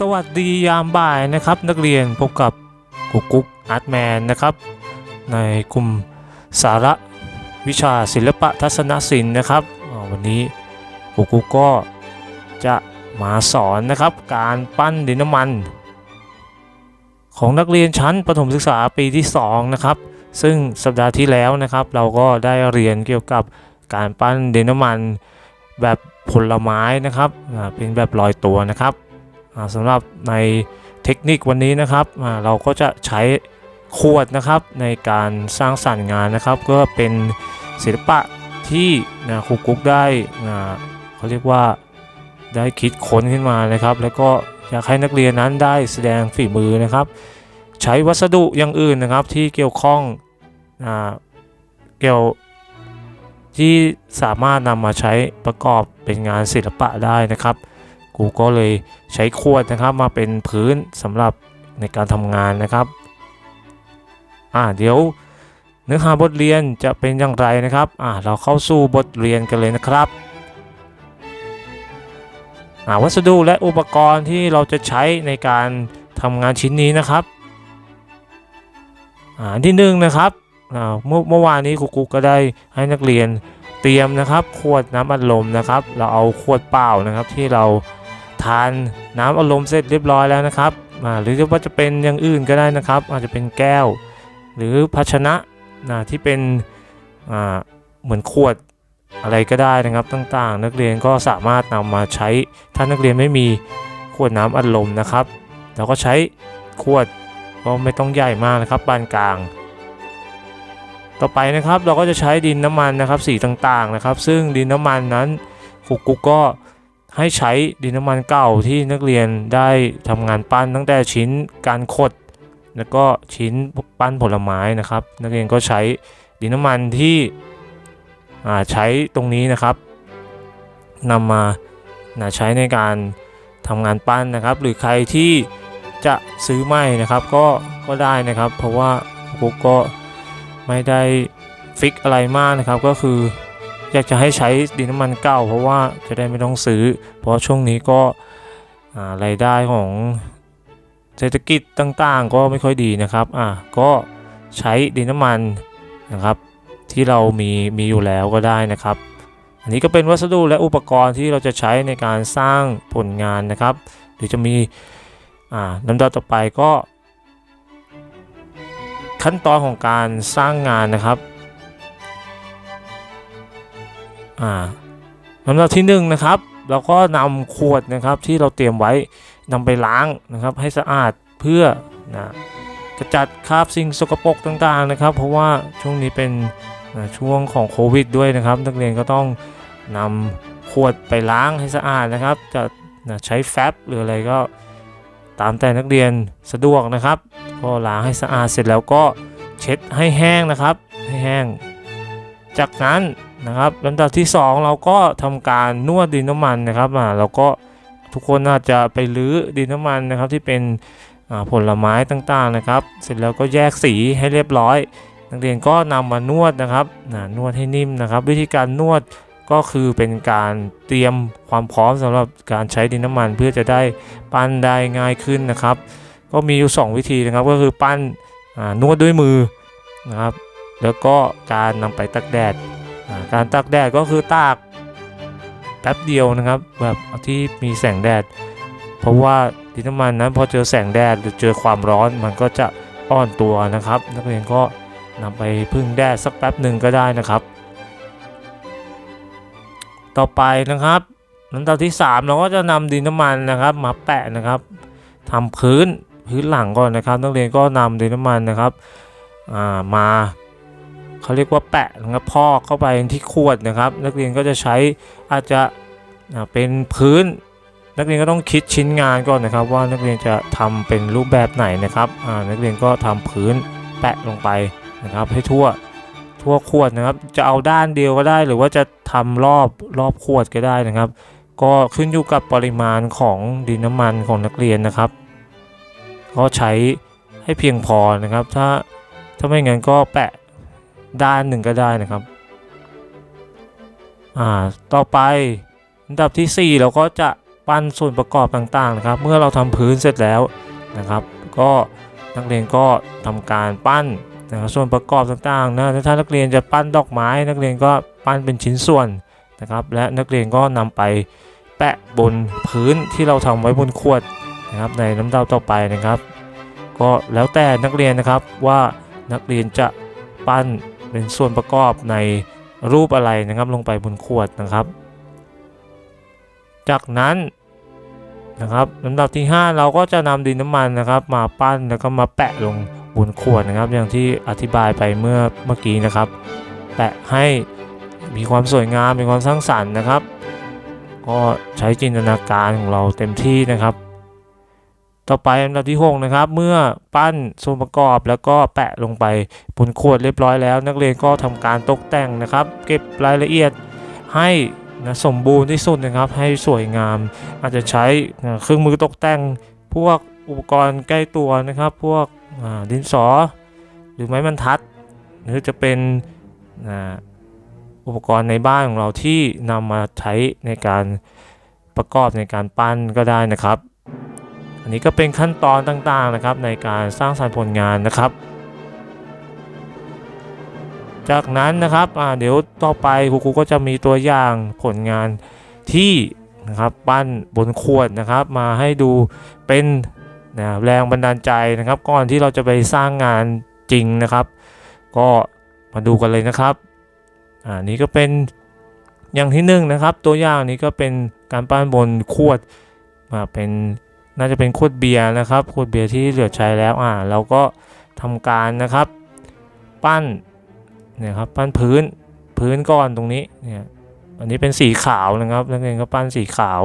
สวัสดียามบ่ายนะครับนักเรียนพบกับกุ๊กกุ๊กอาร์ตแมนนะครับ ในกลุ่มสาระวิชาศิลปะทัศนศิลป์นะครับ วันนี้กุ๊กกุ๊กก็จะมาสอนนะครับ การปั้นดินน้ำมัน ของนักเรียนชั้นประถมศึกษาปีที่ 2 นะครับ ซึ่งสัปดาห์ที่แล้วนะครับ เราก็ได้เรียนเกี่ยวกับการปั้นดินน้ำมันแบบผลไม้นะครับเป็นแบบลอยตัวนะครับ สำหรับในเทคนิควันนี้นะครับเราก็จะใช้ขวดนะครับในการสร้างสรรค์งานนะครับ ก็เป็นศิลปะที่นะครูกุ๊กได้อ่าเขาเรียกว่าได้คิดค้นขึ้นมานะครับ แล้วก็อยากให้นักเรียนนั้นได้แสดงฝีมือนะครับ ใช้วัสดุอย่างอื่นนะครับที่เกี่ยวข้องอ่าเกี่ยวที่สามารถนำมาใช้ประกอบเป็นงานศิลปะได้นะครับ กูก็เลยใช้ขวดนะครับมาเป็นพื้นสำหรับในการทำงานนะครับอ่าเดี๋ยวเนื้อหาบทเรียนจะเป็นอย่างไรนะครับอ่าเราเข้าสู่บทเรียนกันเลยนะครับอ่าวัสดุและอุปกรณ์ที่เราจะใช้ในการทำงานชิ้นนี้นะครับอ่าอันที่หนึ่งนะครับอ่าเมื่อเมื่อวานนี้ครูกุ๊กก็ได้ให้นักเรียนเตรียมนะครับ ขวดน้ำอัดลมนะครับ เราเอาขวดเปล่านะครับที่เรา ทานน้ำอารมณ์เสร็จเรียบร้อยแล้วนะครับอ่าหรือว่าจะเป็นอย่างอื่นก็ได้นะครับ อาจจะเป็นแก้ว หรือภาชนะนะที่เป็นอ่าเหมือนขวดอะไรก็ได้นะครับต่างๆ นักเรียนก็สามารถนำมาใช้ถ้านักเรียนไม่มีขวดน้ำอัดลมนะครับเราก็ใช้ขวดก็ไม่ต้องใหญ่มากนะครับปานกลาง ต่อไปนะครับเราก็จะใช้ดินน้ำมันนะครับสีต่างๆนะครับ ซึ่งดินน้ำมันนั้นครูกุ๊กก็ ให้ใช้ดินน้ำมันเก่าที่นักเรียนได้ทำงานปั้นตั้งแต่ชิ้นการขด แล้วก็ชิ้นปั้นผลไม้นะครับ นักเรียนก็ใช้ดินน้ำมันที่ใช้ตรงนี้นะครับนำมานะใช้ในการทำงานปั้นนะครับ หรือใครที่จะซื้อใหม่นะครับก็ก็ได้นะครับ เพราะว่าปุ๊กก็ไม่ได้ฟิกอะไรมากนะครับก็คือ อยากจะให้ใช้ดินน้ำมันเก่าเพราะว่าจะได้ไม่ต้องซื้อ เพราะช่วงนี้ก็ารายได้ของเศรษฐกิจต่างๆ ก็ไม่ค่อยดีนะครับอ่าก็ใช้ดินน้ำมันนะครับที่เรามีมีอยู่แล้วก็ได้นะครับ อันนี้ก็เป็นวัสดุและอุปกรณ์ที่เราจะใช้ในการสร้างผลงานนะครับ หรือจะมีอ่าลำดับต่อไปก็ ขั้นตอนของการสร้างงานนะครับ อ่าลำดับที่1นงนะครับเราก็นำขวดนะครับที่เราเตรียมไว้นำไปล้างนะครับ ให้สะอาดเพื่อนะกระจัดคราบสิ่งสกปรกต่างๆนะครับ เพราะว่าช่วงนี้เป็นนะช่วงของโควิดด้วยนะครับ นักเรียนก็ต้องนำขวดไปล้างให้สะอาดนะครับ จะนะใช้แฟบหรืออะไรก็ตามแต่นักเรียนสะดวกนะครับ ก็ล้างให้สะอาดเสร็จแล้วก็เช็ดให้แห้งนะครับ ให้แห้ง จากนั้น นะครับลำดับที่ 2 เราก็ทำการนวดดินน้ำมันนะครับอ่าเราก็ทุกคนน่าจะไปรื้อดินน้ำมันนะครับที่เป็นผลไม้ต่างๆนะครับ เสร็จแล้วก็แยกสีให้เรียบร้อย นักเรียนก็นำมานวดนะครับนวดให้นิ่มนะครับ วิธีการนวดก็คือเป็นการเตรียมความพร้อมสำหรับการใช้ดินน้ำมัน เพื่อจะได้ปั้นได้ง่ายขึ้นนะครับ ก็มีอยู่ 2 วิธีนะครับก็คือปั้นนวดด้วยมือนะครับ แล้วก็การนำไปตักแดด การตากแดดก็คือตากแป๊บเดียวนะครับ แบบที่มีแสงแดด เพราะว่าดินน้ำมันนั้นพอเจอแสงแดดหรือเจอความร้อนมันก็จะอ่อนตัวนะครับ นักเรียนก็นำไปพึ่งแดดสักแป๊บหนึ่งก็ได้นะครับ ต่อไปนะครับลำดับที่ 3 เราก็จะนำดินน้ำมันนะครับ มาแปะนะครับทำพื้นพื้นหลังก่อนนะครับ นักเรียนก็นำดินน้ำมันนะครับามา เขาเรียกว่าแปะนะครับพอกเข้าไปที่ขวดนะครับ นักเรียนก็จะใช้อาจจะเป็นพื้น นักเรียนก็ต้องคิดชิ้นงานก่อนนะครับ ว่านักเรียนจะทำเป็นรูปแบบไหนนะครับนักเรียนก็ทำพื้นแปะลงไปนะครับ ให้ทั่วทั่วขวดนะครับ จะเอาด้านเดียวก็ได้ หรือว่าจะทำรอบรอบขวดก็ได้นะครับ ก็ขึ้นอยู่กับปริมาณของดินน้ำมันของนักเรียนนะครับ ก็ใช้ให้เพียงพอนะครับ ถ้าถ้าไม่งั้นก็แปะ ด้านหนึ่งก็ได้นะครับ อ่า ต่อไปอันดับที่ 4 เราก็จะปั้นส่วนประกอบต่างๆนะครับ เมื่อเราทำพื้นเสร็จแล้วนะครับ ก็นักเรียนก็ทำการปั้นนะครับส่วนประกอบต่างๆนะถ้านักเรียนจะปั้นดอกไม้ นักเรียนก็ปั้นเป็นชิ้นส่วนนะครับ และนักเรียนก็นำไปแปะบนพื้นที่เราทำไว้บนขวดนะครับ ในน้ำดาวต่อไปนะครับ ก็แล้วแต่นักเรียนนะครับว่านักเรียนจะปั้น เป็นส่วนประกอบในรูปอะไรนะครับลงไปบนขวดนะครับ จากนั้นนะครับลำดับที่ 5 เราก็จะนำดินน้ำมันนะครับ มาปั้นแล้วก็มาแปะลงบนขวดนะครับ อย่างที่อธิบายไปเมื่อเมื่อกี้นะครับ แปะให้มีความสวยงามมีความสร้างสรรค์นะครับ ก็ใช้จินตนาการของเราเต็มที่นะครับ ต่อไปลำดับที่6นะครับ เมื่อปั้นส่วนประกอบแล้วก็แปะลงไปบนขวดเรียบร้อยแล้ว นักเรียนก็ทำการตกแต่งนะครับ เก็บรายละเอียดให้นะสมบูรณ์ที่สุดนะครับ ให้สวยงาม อาจจะใช้นะเครื่องมือตกแต่ง พวกอุปกรณ์ใกล้ตัวนะครับ พวกดินสอ หรือไม้บรรทัด หรือจะเป็นอ่าอุปกรณ์ในบ้านของเราที่นำมาใช้ในการประกอบในการปั้นก็ได้นะครับ อันนี้ก็เป็นขั้นตอนต่างๆนะครับในการสร้างสรรค์ผลงานนะครับ จากนั้นนะครับเดี๋ยวต่อไปครูครูก็จะมีตัวอย่างผลงานที่นะครับปั้นบนขวดนะครับ มาให้ดูเป็นนะแรงบันดาลใจนะครับ ก่อนที่เราจะไปสร้างงานจริงนะครับ ก็มาดูกันเลยนะครับอ่านี้ก็เป็นอย่างที่หนึ่งนะครับ ตัวอย่างนี้ก็เป็นการปั้นบนขวดมาเป็น น่าจะเป็นขวดเบียร์นะครับขวดเบียร์ที่เหลือใช้แล้วอ่าเราก็ทำการนะครับ ปั้นเนี่ยครับปั้นพื้นพื้นก้อนตรงนี้เนี่ยอันนี้เป็นสีขาวนะครับนักเรียนก็ปั้นสีขาว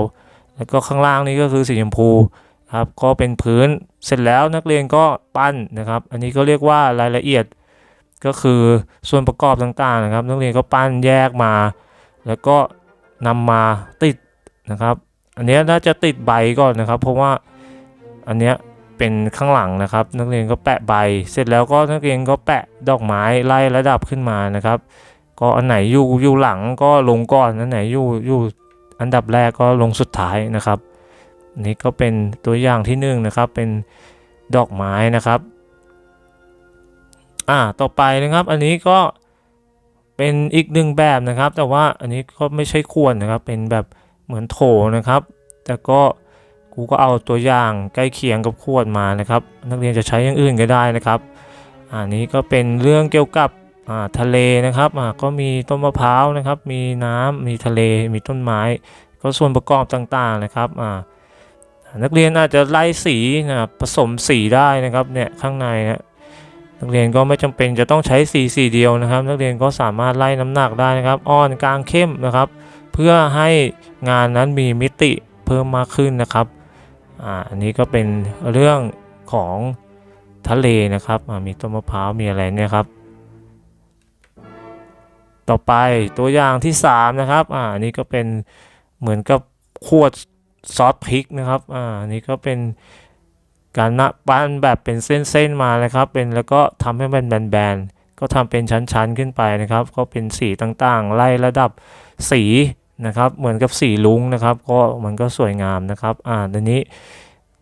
แล้วก็ข้างล่างนี้ก็คือสีชมพูครับก็เป็นพื้นเสร็จแล้วนักเรียนก็ปั้นนะครับ อันนี้ก็เรียกว่ารายละเอียดก็คือส่วนประกอบต่างๆนะครับ นักเรียนก็ปั้นแยกมา แล้วก็นำมาติดนะครับ อันนี้น่าจะติดใบก่อนนะครับ เพราะว่าอันเนี้ยเป็นข้างหลังนะครับ นักเรียนก็แปะใบ เสร็จแล้วก็นักเรียนก็แปะดอกไม้ไล่ระดับขึ้นมานะครับ ก็อันไหนอยู่อยู่หลังก็ลงก่อนอันไหนอยู่อยู่อันดับแรกก็ลงสุดท้ายนะครับนนี่ก็เป็นตัวอย่างที่หนึ่งนะครับเป็นดอกไม้นะครับอ่าต่อไปนะครับ อันนี้ก็เป็นอีกหนึ่งแบบนะครับ แต่ว่าอันนี้ก็ไม่ใช่ขวดนะครับ เป็นแบบ เหมือนโถนะครับ แต่ก็กูก็เอาตัวอย่างใกล้เคียงกับขวดมานะครับ นักเรียนจะใช้อย่างอื่นก็ได้นะครับอันนี้ก็เป็นเรื่องเกี่ยวกับทะเลนะครับก็มีต้นมะพร้าวนะครับ มีน้ำมีทะเล มีต้นไม้ ก็ส่วนประกอบต่างๆนะครับนักเรียนอาจจะไล่สีนะผสมสีได้นะครับเนี่ยข้างในนะนักเรียนก็ไม่จำเป็นจะต้องใช้สีสีเดียวนะครับ นักเรียนก็สามารถไล่น้ำหนักได้นะครับ อ่อนกลางเข้มนะครับ เพื่อให้งานนั้นมีมิติเพิ่มมากขึ้นนะครับอ่าอันนี้ก็เป็นเรื่องของทะเลนะครับอ่ามีต้นมะพร้าวมีอะไรเนี่ยครับ ต่อไปตัวอย่างที่ 3 นะครับอ่าอันนี้ก็เป็นเหมือนกับขวดซอสพริกนะครับอ่าอันนี้ก็เป็นการนะปั้นแบบเป็นเส้นๆมานะครับ เป็นแล้วก็ทำให้มันแบนๆก็ทำเป็นชั้นๆขึ้นไปนะครับ ก็เป็นสีต่างๆ ไล่ระดับสี นะครับ เหมือนกับสีลุงนะครับ ก็มันก็สวยงามนะครับ อ่าตอนนี้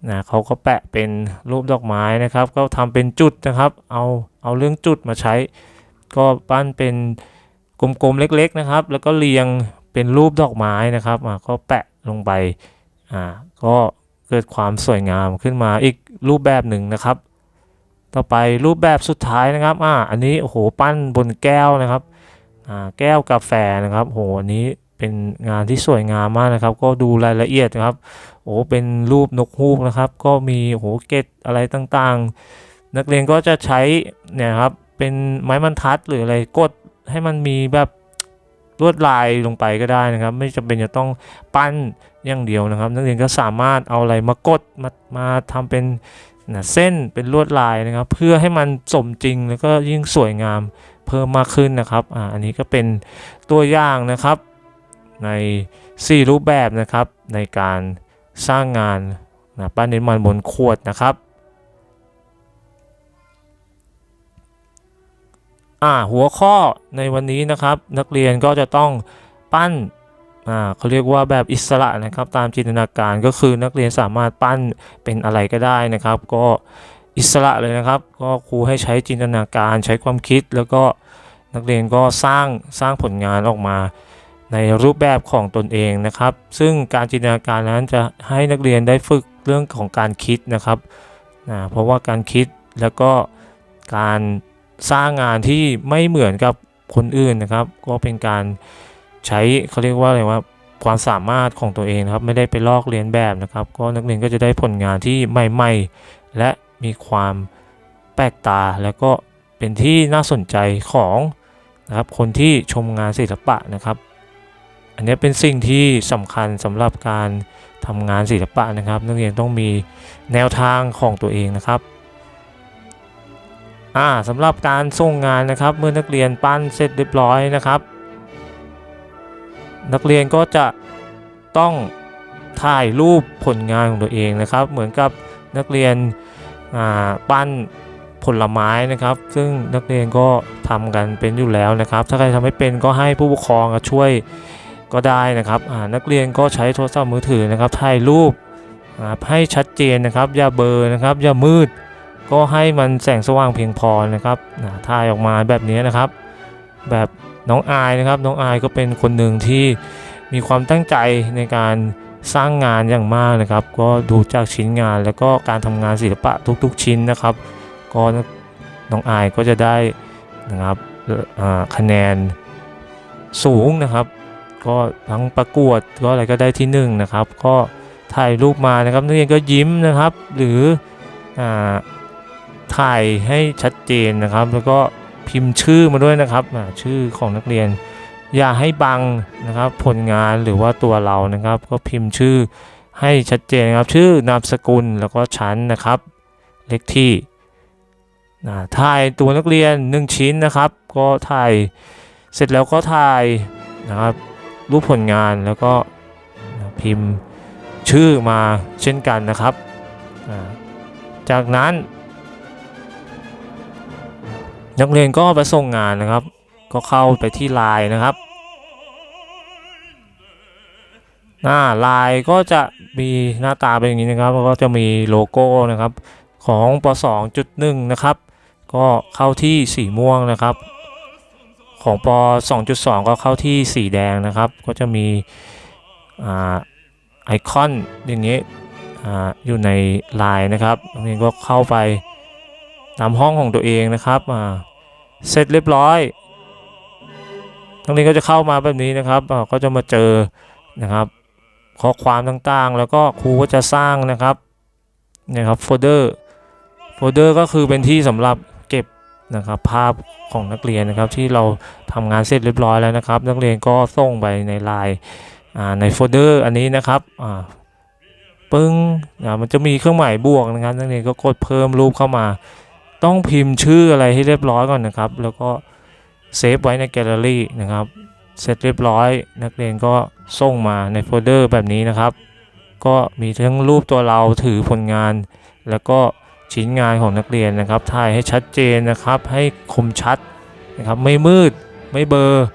นะเขาก็แปะเป็นรูปดอกไม้นะครับ ก็ทำเป็นจุดนะครับ เอาเอาเรื่องจุดมาใช้ ก็ปั้นเป็นกลมๆเล็ก ๆนะครับ แล้วก็เรียงเป็นรูปดอกไม้นะครับอ่าก็แปะลงไปอ่าก็เกิดความสวยงามขึ้นมาอีกรูปแบบหนึ่งนะครับ ต่อไปรูปแบบสุดท้ายนะครับอ่าอันนี้โอ้โหปั้นบนแก้วนะครับอ่าแก้วกาแฟนะครับโหอันนี้ เป็นงานที่สวยงามมากนะครับ ก็ดูรายละเอียดนะครับโอ้เป็นรูปนกฮูกนะครับ ก็มีโอ้โหเกตอะไรต่างๆ นักเรียนก็จะใช้เนี่ยครับเป็นไม้บรรทัดหรืออะไรกดให้มันมีแบบลวดลายลงไปก็ได้นะครับ ไม่จำเป็นจะต้องปั้นอย่างเดียวนะครับ นักเรียนก็สามารถเอาอะไรมากดมามาทำเป็นนะเส้นเป็นลวดลายนะครับ เพื่อให้มันสมจริงแล้วก็ยิ่งสวยงามเพิ่มมากขึ้นนะครับอ่าอันนี้ก็เป็นตัวอย่างนะครับ ใน 4 รูปแบบนะครับ ในการสร้างงานนะปั้นดินมันบนขวดนะครับอ่าหัวข้อในวันนี้นะครับ นักเรียนก็จะต้องปั้นอ่าเขาเรียกว่าแบบอิสระนะครับ ตามจินตนาการก็คือนักเรียนสามารถปั้นเป็นอะไรก็ได้นะครับ ก็อิสระเลยนะครับ ก็ครูให้ใช้จินตนาการใช้ความคิด แล้วก็นักเรียนก็สร้างสร้างผลงานออกมา ในรูปแบบของตนเองนะครับ ซึ่งการจินตนาการนั้นจะให้นักเรียนได้ฝึกเรื่องของการคิดนะครับอ่าเพราะว่าการคิดแล้วก็การสร้างงานที่ไม่เหมือนกับคนอื่นนะครับ ก็เป็นการใช้เขาเรียกว่าอะไรว่าความสามารถของตัวเองนะครับ ไม่ได้ไปลอกเลียนแบบนะครับ ก็นักเรียนก็จะได้ผลงานที่ใหม่ ๆ และมีความแปลกตา แล้วก็เป็นที่น่าสนใจของนะครับคนที่ชมงานศิลปะนะครับ อันนี้เป็นสิ่งที่สำคัญสำหรับการทำงานศิลปะนะครับ นักเรียนต้องมีแนวทางของตัวเองนะครับอ่าสำหรับการส่งงานนะครับ เมื่อนักเรียนปั้นเสร็จเรียบร้อยนะครับ นักเรียนก็จะต้องถ่ายรูปผลงานของตัวเองนะครับ เหมือนกับนักเรียนปั้นผลไม้นะครับ ซึ่งนักเรียนก็ทำกันเป็นอยู่แล้วนะครับ ถ้าใครทำไม่เป็นก็ให้ผู้ปกครองช่วย ก็ได้นะครับนักเรียนก็ใช้โทรศัพท์มือถือนะครับถ่ายรูปให้ชัดเจนนะครับ อย่าเบลอนะครับ อย่ามืด ก็ให้มันแสงสว่างเพียงพอนะครับถ่ายออกมาแบบนี้นะครับ แบบน้องอายนะครับ น้องอายก็เป็นคนหนึ่งที่มีความตั้งใจในการสร้างงานอย่างมากนะครับ ก็ดูจากชิ้นงานแล้วก็การทำงานศิลปะทุกๆ ชิ้นนะครับ ก็น้องอายก็จะได้นะครับคะแนนสูงนะครับ ก็ทั้งประกวดก็อะไรก็ได้ที่หนึ่งนะครับ ก็ถ่ายรูปมานะครับ นักเรียนก็ยิ้มนะครับ หรืออาถ่ายให้ชัดเจนนะครับ แล้วก็พิมพ์ชื่อมาด้วยนะครับชื่อของนักเรียน อย่าให้บังนะครับ ผลงานหรือว่าตัวเรานะครับ ก็พิมพ์ชื่อให้ชัดเจนนะครับ ชื่อนามสกุลแล้วก็ชั้นนะครับ เลขที่ถ่ายตัวนักเรียน 1 ชิ้นนะครับ ก็ถ่ายเสร็จแล้วก็ถ่ายนะครับ รูปผลงานแล้วก็พิมพ์ชื่อมาเช่นกันนะครับ จากนั้น นักเรียนก็ไปส่งงานนะครับ ก็เข้าไปที่ไลน์นะครับ หน้าไลน์ก็จะมีหน้าตาเป็นอย่างนี้นะครับแล้วก็จะมีโลโก้นะครับของป 2.1 นะครับ ก็เข้าที่สีม่วงนะครับ ของป2.2 ก็เข้าที่สีแดงนะครับ ก็จะมีอไอคอนอย่างนี้ออยู่ในไลน์นะครับนักเรียนก็เข้าไปตามห้องของตัวเองนะครับเสร็จเรียบร้อยนักเรียนก็จะเข้ามาแบบนี้นะครับก็จะมาเจอนะครับข้อความต่างๆ แล้วก็ครูก็จะสร้างนะครับนี่ครับโฟลเดอร์โฟลเดอร์ก็คือเป็นที่สำหรับ นะครับภาพของนักเรียนนะครับที่เราทำงานเสร็จเรียบร้อยแล้วนะครับ นักเรียนก็ส่งไปในไลน์ในโฟลเดอร์อันนี้นะครับปึ้งมันจะมีเครื่องหมายบวกนะครับ นักเรียนก็กดเพิ่มรูปเข้ามา ต้องพิมพ์ชื่ออะไรให้เรียบร้อยก่อนนะครับ แล้วก็เซฟไว้ในแกลเลอรี่นะครับ เสร็จเรียบร้อย นักเรียนก็ส่งมาในโฟลเดอร์แบบนี้นะครับ ก็มีทั้งรูปตัวเราถือผลงาน แล้วก็ ชิ้นงานของนักเรียนนะครับถ่ายให้ชัดเจนนะครับ ให้คมชัดนะครับ ไม่มืดไม่เบลอร์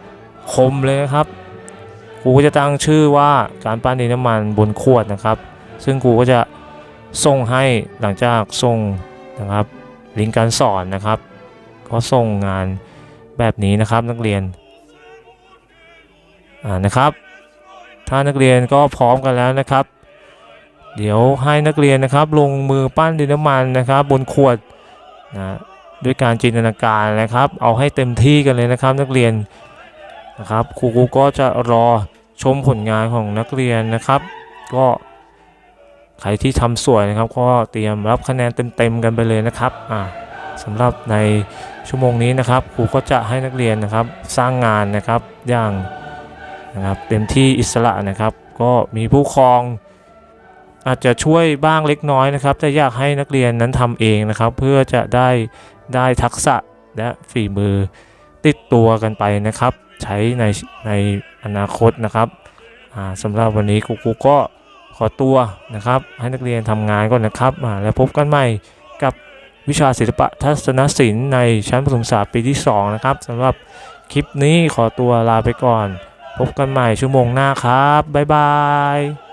คมเลยนะครับครูก็จะตั้งชื่อว่าการปั้นดินน้ำมันบนขวดนะครับ ซึ่งครูก็จะส่งให้หลังจากส่งนะครับลิงก์การสอนนะครับก็ส่งงานแบบนี้นะครับนักเรียนอ่านะครับ ถ้านักเรียนก็พร้อมกันแล้วนะครับ เดี๋ยวให้นักเรียนนะครับลงมือปั้นดินน้ำมันนะครับ บนขวดนะด้วยการจินตนาการนะครับ เอาให้เต็มที่กันเลยนะครับนักเรียนนะครับครูก็จะรอชมผลงานของนักเรียนนะครับ ก็ใครที่ทำสวยนะครับ ก็เตรียมรับคะแนนเต็มๆกันไปเลยนะครับอ่าสำหรับในชั่วโมงนี้นะครับครูก็จะให้นักเรียนนะครับสร้างงานนะครับอย่างนะครับเต็มที่อิสระนะครับ ก็มีผู้ครอง อาจจะช่วยบ้างเล็กน้อยนะครับ แต่อยากให้นักเรียนนั้นทำเองนะครับ เพื่อจะได้ได้ทักษะและฝีมือติดตัวกันไปนะครับ ใช้ในในอนาคตนะครับสำหรับวันนี้ครูครูก็ขอตัวนะครับ ให้นักเรียนทำงานก่อนนะครับแล้วพบกันใหม่กับวิชาศิลปะทัศนศิลป์ในชั้นประถมศึกษาปีที่ 2 นะครับสำหรับคลิปนี้ขอตัวลาไปก่อน พบกันใหม่ชั่วโมงหน้าครับ บ๊ายบาย